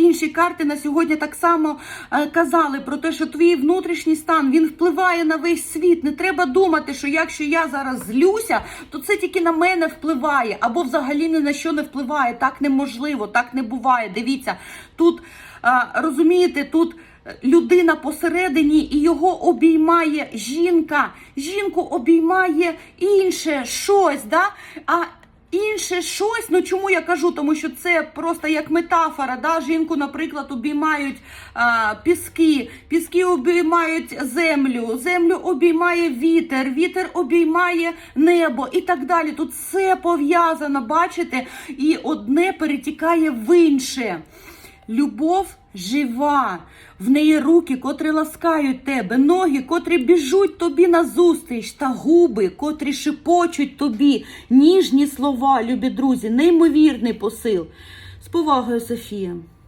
інші карти на сьогодні так само е, казали про те, що твій внутрішній стан він впливає на весь світ. Не треба думати, що якщо я зараз злюся, то це тільки на мене впливає, або взагалі ні на що не впливає. Так неможливо, так не буває. Дивіться, тут е, розумієте, тут. Людина посередині і його обіймає жінка. Жінку обіймає інше щось, да? а інше щось. Ну чому я кажу? Тому що це просто як метафора. Да? Жінку, наприклад, обіймають а, піски, піски обіймають землю, землю обіймає вітер, вітер обіймає небо і так далі. Тут все пов'язано, бачите, і одне перетікає в інше. Любов жива, в неї руки, котрі ласкають тебе, ноги, котрі біжуть тобі назустріч, та губи, котрі шепочуть тобі, ніжні слова, любі друзі, неймовірний посил. З повагою, Софія.